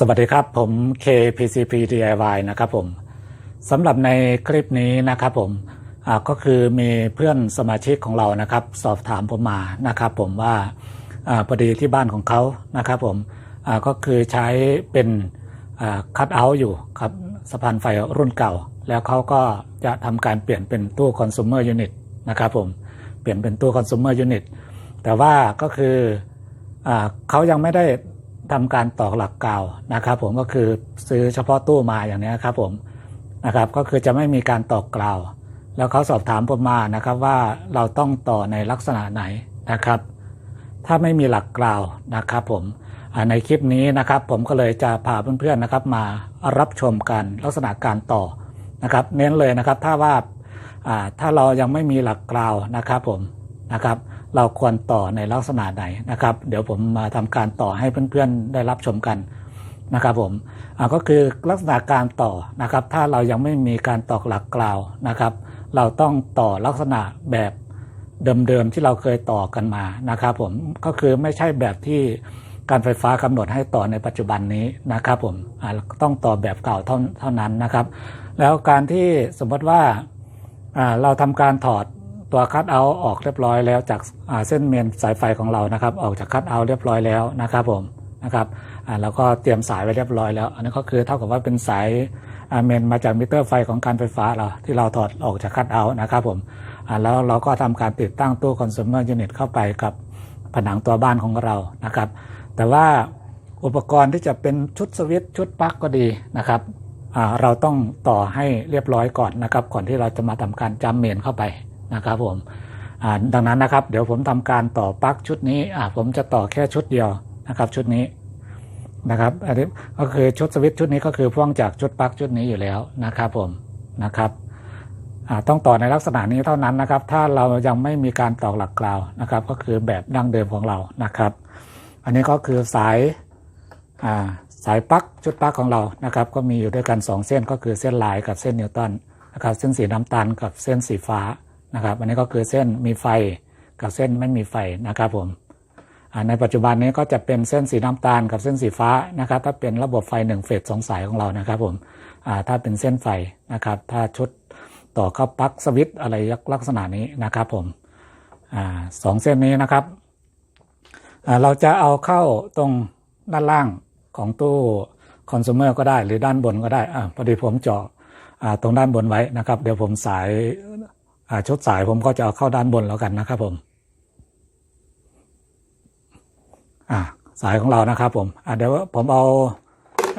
สวัสดีครับผม KPCP DIY นะครับผมสำหรับในคลิปนี้นะครับผมก็คือมีเพื่อนสมาชิกของเรานะครับ สอบถามผมมานะครับ ผมว่าอพอดีที่บ้านของเขานะครับ ผมก็คือใช้เป็นคัตเอาท์อยู่ครับสะพานไฟรุ่นเก่า แล้วเขาก็จะทำการเปลี่ยนเป็นตู้คอน sumer unit นะครับผมเปลี่ยนเป็นตู้คอน sumer unit แต่ว่าก็คืออเขายังไม่ได้ ทำการตอกหลักกาวนะครับผมก็คือซื้อเฉพาะตู้มาอย่างนี้ครับผมนะครับก็คือจะไม่มีการตอกกราว แล้วเขาสอบถามผมมานะครับว่าเราต้องต่อในลักษณะไหนนะครับ ถ้าไม่มีหลักกล่าวนะครับผมในคลิปนี้นะครับผมก็เลยจะพาเพื่อนๆนะครับมารับชมกันลักษณะการต่อนะครับ เน้นเลยนะครับถ้าว่าอ่าถ้าเรายังไม่มีหลักกล่าวนะครับผม นะครับ เราควรต่อในลักษณะไหนนะครับ เดี๋ยวผมมาทำการต่อให้เพื่อนๆได้รับชมกันนะครับผมก็คือลักษณะการต่อนะครับ ถ้าเรายังไม่มีการตอกหลักกล่าวนะครับ เราต้องต่อลักษณะแบบเดิมๆที่เราเคยต่อกันมานะครับ ผมก็คือไม่ใช่แบบที่การไฟฟ้ากำหนดให้ต่อในปัจจุบันนี้นะครับผมต้องต่อแบบเก่าเท่านั้นนะครับ แล้วการที่สมมติว่าอ่าเราทำการถอด ตัวคัตเอาออกเรียบร้อยแล้วจากเส้นเมนสายไฟของเรานะครับ ออกจากคัตเอาเรียบร้อยแล้วนะครับผมนะครับอ่าแล้วก็เตรียมสายไว้เรียบร้อยแล้ว อันนี้ก็คือเท่ากับว่าเป็นสายเมนมาจากมิเตอร์ไฟของการไฟฟ้าเราที่เราถอดออกจากคัตเอานะครับผมแล้วเราก็ทำการติดตั้งตู้คอน sumer unit เข้าไปกับผนังตัวบ้านของเรานะครับ แต่ว่าอุปกรณ์ที่จะเป็นชุดสวิตช์ชุดปลั๊กก็ดีนะครับเราต้องต่อให้เรียบร้อยก่อนนะครับ ก่อนที่เราจะมาทำการจำเมนเข้าไป นะครับผมดังนั้นนะครับ เดี๋ยวผมทำการต่อปลั๊กชุดนี้ผมจะต่อแค่ชุดเดียวนะครับชุดนี้นะครับอันนี้ก็คือชุดสวิตช์ชุดนี้ก็คือพ่วงจากชุดปลั๊กชุดนี้อยู่แล้วนะครับผมนะครับต้องต่อในลักษณะนี้เท่านั้นนะครับ ถ้าเรายังไม่มีการตอกหลักกล่าวนะครับ ก็คือแบบดั้งเดิมของเรานะครับ อันนี้ก็คือสายาสายปลั๊กชุดปลั๊กของเรานะครับ ก็มีอยู่ด้วยกัน 2 เส้นก็คือเส้นลายกับเส้นนิวตันนะครับ เส้นสีน้ำตาลกับเส้นสีฟ้า นะครับ อันนี้ก็คือเส้นมีไฟกับเส้นไม่มีไฟนะครับผมในปัจจุบันนี้ก็จะเป็นเส้นสีน้ำตาลกับเส้นสีฟ้านะครับ ถ้าเป็นระบบไฟ1เฟสสองสายของเรานะครับผมถ้าเป็นเส้นไฟนะครับ ถ้าชุดต่อเข้าปลั๊กสวิตช์อะไรลักษณะนี้นะครับผมอสองเส้นนี้นะครับ เราจะเอาเข้าตรงด้านล่างของตู้คอน sumer ก็ได้หรือด้านบนก็ได้อ่าพอดีผมเจาะตรงด้านบนไว้นะครับ เดี๋ยวผมสาย ชุดสายผมก็จะเอาเข้าด้านบนแล้วกันนะครับผมอ่าสายของเรานะครับผมอ่าเดี๋ยวผมเอา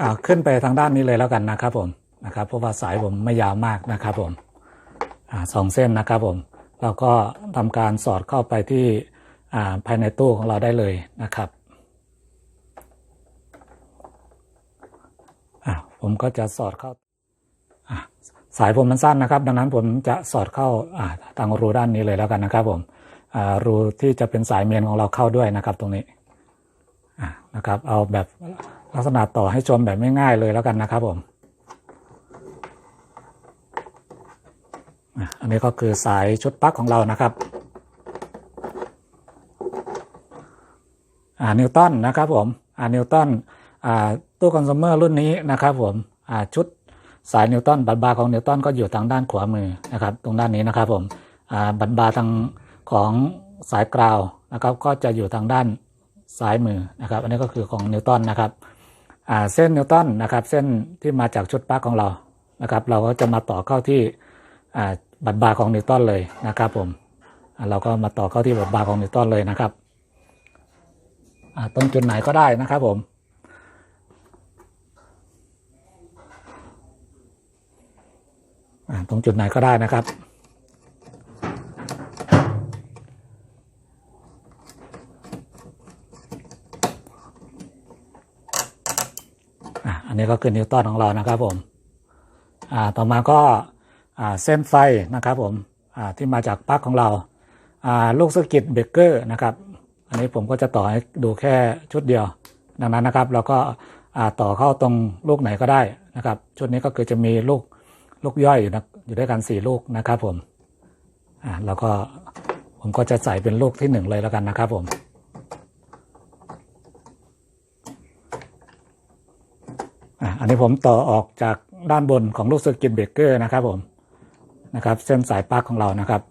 อ่าขึ้นไปทางด้านนี้เลยแล้วกันนะครับผมนะครับเพราะว่าสายผมไม่ยาวมากนะครับผมอ่าสองเส้นนะครับผมเราก็ทำการสอดเข้าไปที่อ่าภายในตู้ของเราได้เลยนะครับอ่าผมก็จะสอดเข้า สายผมมันสั้นนะครับ ดังนั้นผมจะสอดเข้าอ่าทางรูด้านนี้เลยแล้วกันนะครับ ผมรูที่จะเป็นสายเมนของเราเข้าด้วยนะครับ ตรงนี้นะครับ เอาแบบลักษณะต่อให้ชมแบบไม่ง่ายเลยแล้วกันนะครับ ผมอันนี้ก็คือสายชุดปลั๊กของเรานะครับนิวตันนะครับผมนิวตันตู้คอน sumer รุ่นนี้นะครับผมชุด สายนิวตันบัตบาร์ของนิวตันก็อยู่ทางด้านขวามือนะครับ ตรงด้านนี้นะครับผมบัตบาร์ทางของสายกราวนะครับ ก็จะอยู่ทางด้านซ้ายมือนะครับ อันนี้ก็คือของนิวตันนะครับเส้นนิวตันนะครับ เส้นที่มาจากชุดปลั๊กของเรานะครับ เราก็จะมาต่อเข้าที่บัตบาร์ของนิวตันเลยนะครับผมเราก็มาต่อเข้าที่บัตบาร์ของนิวตันเลยนะครับตรงจุดไหนก็ได้นะครับผม อ่า ตรงจุดไหนก็ได้นะครับ อันนี้ก็คือนิวตันของเรานะครับผมต่อมาก็เส้นไฟนะครับผมที่มาจากปลั๊กของเราลูกสกิตเบเกอร์นะครับ อันนี้ผมก็จะต่อให้ดูแค่ชุดเดียว ดังนั้นนะครับเราก็ต่อเข้าตรงลูกไหนก็ได้นะครับ ชุดนี้ก็คือจะมีลูก ลูกย่อยอยู่นะอยู่ด้วยกันสี่ลูกนะครับผมอ่าแล้วก็ผมก็จะใส่เป็นลูกที่หนึ่งเลยแล้วกันนะครับผมอันนี้ผมต่อออกจากด้านบนของลูกสกิตเบเกอร์นะครับผมนะครับ เส้นสายปลั๊กของเรานะครับ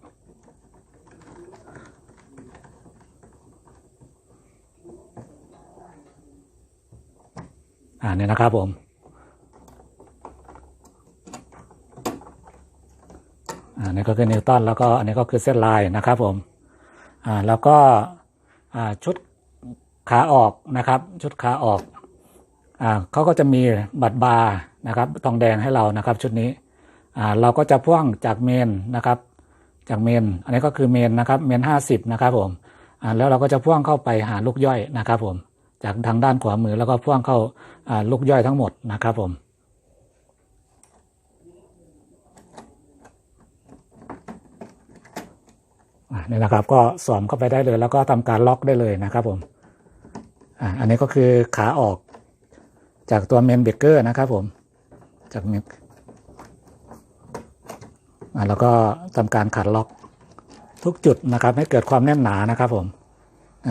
อ่าเนี่ยนะครับผม อ่านี่ก็คือนิวตันแล้วก็อันนี้ก็คือเส้นลายนะครับผมอ่าแล้วก็อ่าชุดขาออกนะครับ ชุดขาออกอ่าเขาก็จะมีบัตรบาร์นะครับทองแดงให้เรานะครับ ชุดนี้อ่าเราก็จะพ่วงจากเมนนะครับจากเมน อันนี้ก็คือเมนนะครับเมนห้าสิบนะครับผมอ่าแล้วเราก็จะพ่วงเข้าไปหาลูกย่อยนะครับผมจากทางด้านขวามือแล้วก็พ่วงเข้าอ่าลูกย่อยทั้งหมดนะครับผม อะ นี่นะครับ ก็สวมเข้าไปได้เลย แล้วก็ทำการล็อกได้เลยนะครับผมอะอันนี้ก็คือขาออกจากตัวเมนเบรกเกอร์นะครับผมจากเมนอะแล้วก็ทำการขัดล็อกทุกจุดนะครับ ให้เกิดความแน่นหนานะครับผม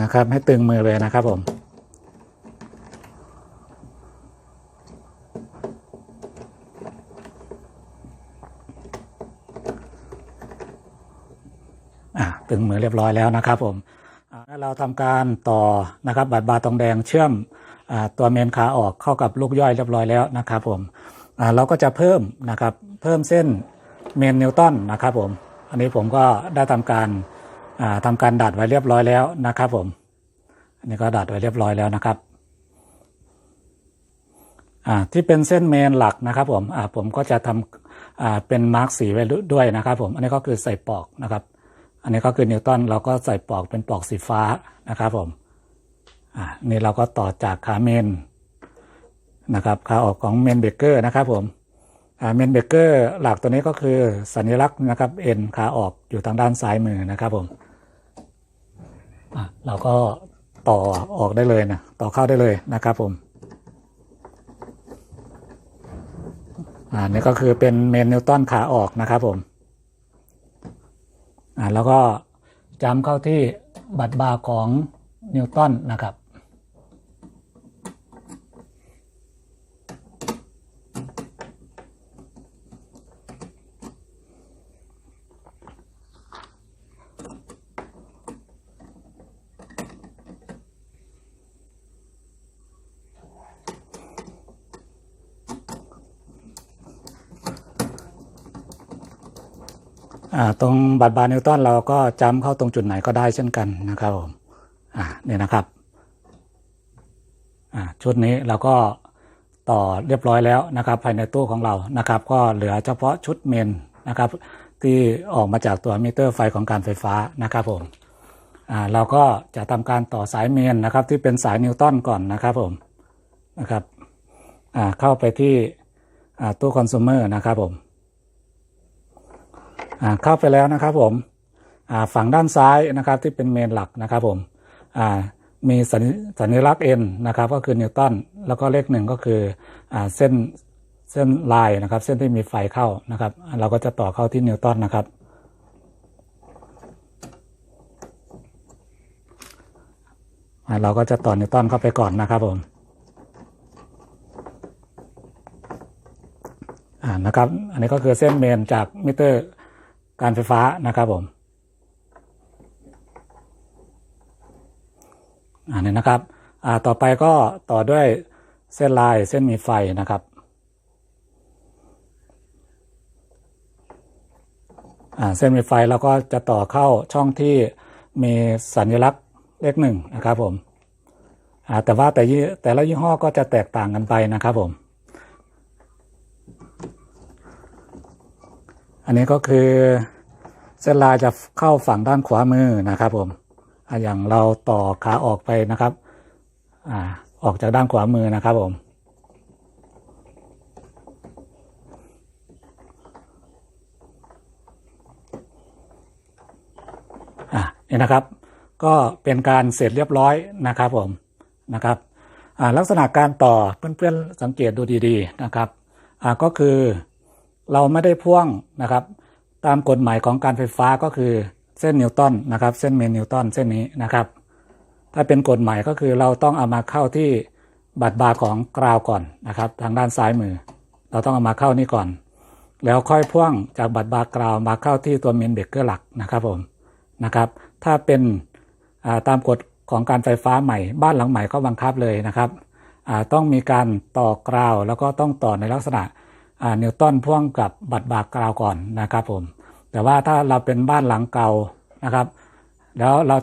นะครับ ให้ตึงมือเลยนะครับผม ตึงมือเรียบร้อยแล้วนะครับผมเราทำการต่อนะครับบัตรบาร์ตองแดงเชื่อมอตัวเมนขาออกเข้ากับลูกย่อยเรียบร้อยแล้วนะครับผมเราก็จะเพิ่มนะครับเพิ่มเส้นเมนนิวตันนะครับผมอันนี้ผมก็ได้ทำการอ่าทำการดัดไว้เรียบร้อยแล้วนะครับผมอันนี้ก็ดัดไว้เรียบร้อยแล้วนะครับที่เป็นเส้นเมนหลักนะครับผมผมก็จะทำเป็นมาร์กสีไว้ด้วยนะครับผมอันนี้ก็คือใส่ปอกนะครับ อันนี้ก็คือนิวตันเราก็ใส่ปลอกเป็นปลอกสีฟ้านะครับผมอ่านี่เราก็ต่อจากขาเมนนะครับขาออกของเมนเบเกอร์นะครับผมอ่าเมนเบเกอร์หลักตัวนี้ก็คือสัญลักษณ์นะครับเอ็นขาออกอยู่ทางด้านซ้ายมือนะครับผมอ่าเราก็ต่อออกได้เลยนะต่อเข้าได้เลยนะครับผมอ่านี่ก็คือเป็นเมนนิวตันขาออกนะครับผม อ่าแล้วก็จำเข้าที่บัตรบาร์ของนิวตันนะครับ ตรงบัตรบาร์นิวตันเราก็จำเข้าตรงจุดไหนก็ได้เช่นกันนะครับผมเนี่ยนะครับชุดนี้เราก็ต่อเรียบร้อยแล้วนะครับ ภายในตู้ของเรานะครับ ก็เหลือเฉพาะชุดเมนนะครับ ที่ออกมาจากตัวมิเตอร์ไฟของการไฟฟ้านะครับผมเราก็จะทำการต่อสายเมนนะครับ ที่เป็นสายนิวตันก่อนนะครับผมนะครับเข้าไปที่ตู้คอน sumer นะครับผม เข้าไปแล้วนะครับผมอ่าฝั่งด้านซ้ายนะครับที่เป็นเมนหลักนะครับผมอ่ามีสัญลักษณ์ N นะครับก็คือนิวตันแล้วก็เลขหนึ่งก็คืออ่าเส้นเส้นลายนะครับ เส้นที่มีไฟเข้านะครับ เราก็จะต่อเข้าที่นิวตันนะครับเราก็จะต่อนิวตันเข้าไปก่อนนะครับผมอ่านะครับ อันนี้ก็คือเส้นเมนจากมิเตอร์ การไฟฟ้านะครับผมอันนี้นะครับอ่าต่อไปก็ต่อด้วยเส้นลายเส้นมีไฟนะครับอ่าเส้นมีไฟเราก็จะต่อเข้าช่องที่มีสัญลักษณ์เลขหนึ่งนะครับผมอ่าแต่ว่าแต่แต่ละยี่ห้อก็จะแตกต่างกันไปนะครับผม อันนี้ก็คือเส้นลายจะเข้าฝั่งด้านขวามือนะครับผมอย่างเราต่อขาออกไปนะครับอ่าออกจากด้านขวามือนะครับผมอะนี่นะครับ ก็เป็นการเสร็จเรียบร้อยนะครับผมนะครับลักษณะการต่อเพื่อนๆสังเกตดูดีๆนะครับก็คือ เราไม่ได้พ่วงนะครับ ตามกฎหมายของการไฟฟ้าก็คือเส้นนิวตันนะครับ เส้นเมนนิวตันเส้นนี้นะครับ ถ้าเป็นกฎหมายก็คือเราต้องเอามาเข้าที่บัตรบาร์ของกราวก่อนนะครับ ทางด้านซ้ายมือ เราต้องเอามาเข้านี่ก่อน แล้วค่อยพ่วงจากบัตรบาร์กราวมาเข้าที่ตัวเมนเบรกเกอร์หลักนะครับผมนะครับ ถ้าเป็นาตามกฎของการไฟฟ้าใหม่ บ้านหลังใหม่ก็บังคับเลยนะครับต้องมีการต่อกราวแล้วก็ต้องต่อในลักษณะ นิวตันพ่วงกับบัตรบาร์กราวก่อนนะครับผม แต่ว่าถ้าเราเป็นบ้านหลังเก่านะครับ แล้วเรา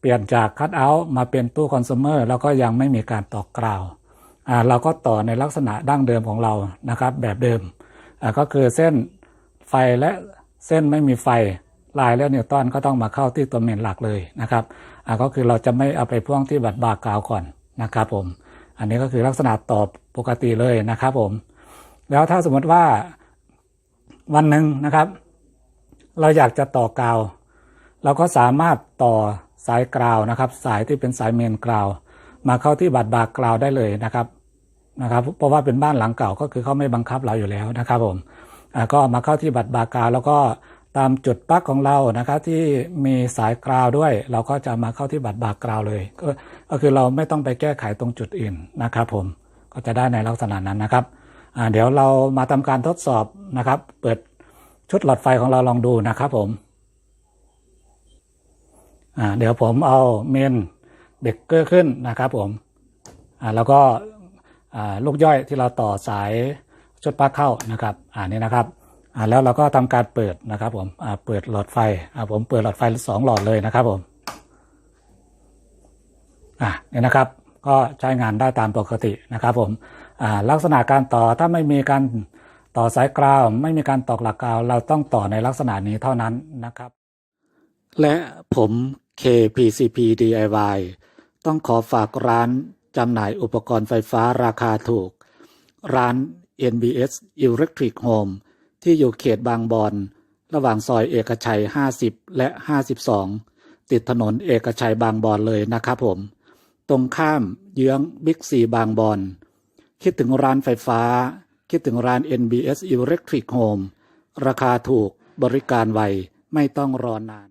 เปลี่ยนจากคัตเอาท์มาเป็นตู้คอน sumer แล้วก็ยังไม่มีการต่อกราวอ่าเราก็ต่อในลักษณะดั้งเดิมของเรานะครับ แบบเดิมก็คือเส้นไฟและเส้นไม่มีไฟลายและนิวตันก็ต้องมาเข้าที่ตัวเมนหลักเลยนะครับก็คือเราจะไม่เอาไปพ่วงที่บัตรบาร์กราวก่อนนะครับผม อันนี้ก็คือลักษณะต่อปกติเลยนะครับผม แล้วถ้าสมมติว่าวันหนึ่งนะครับ เราอยากจะต่อกาว เราก็สามารถต่อสายกราวนะครับ สายที่เป็นสายเมนกราว มาเข้าที่บัตรบาร์กราวได้เลยนะครับนะครับ เพราะว่าเป็นบ้านหลังเก่าก็คือเขาไม่บังคับเราอยู่แล้วนะครับผมก็มาเข้าที่บัตรบาร์กราวแล้วก็ตามจุดปลั๊กของเรานะครับที่มีสายกราวด้วย เราก็จะมาเข้าที่บัตรบาร์กราวเลย ก็คือเราไม่ต้องไปแก้ไขตรงจุดอื่นนะครับ ผมก็จะได้ในลักษณะนั้นนะครับ เดี๋ยวเรามาทำการทดสอบนะครับ เปิดชุดหลอดไฟของเราลองดูนะครับผมอ่าเดี๋ยวผมเอาเมนเบรกเกอร์ขึ้นนะครับผมอ่าแล้วก็อ่าลูกย่อยที่เราต่อสายชุดปลั๊กเข้านะครับอ่านี่นะครับอ่าแล้วเราก็ทำการเปิดนะครับผมอ่าเปิดหลอดไฟอ่าผมเปิดหลอดไฟสองหลอดเลยนะครับผมอ่านี่นะครับก็ใช้งานได้ตามปกตินะครับผม ลักษณะการต่อถ้าไม่มีการต่อสายกราว ไม่มีการตอกหลักกราว เราต้องต่อในลักษณะนี้เท่านั้นนะครับ และผม KPCP DIY ต้องขอฝากร้านจำหน่ายอุปกรณ์ไฟฟ้าราคาถูก ร้าน NBS Electric Home ที่อยู่เขตบางบอน ระหว่างซอยเอกชัย 50 และ 52 ติดถนนเอกชัยบางบอนเลยนะครับผม ตรงข้ามเยื้องบิ๊กซีบางบอน คิดถึงร้านไฟฟ้า คิดถึงร้าน NBS Electric Home ราคาถูกบริการไว ไม่ต้องรอนาน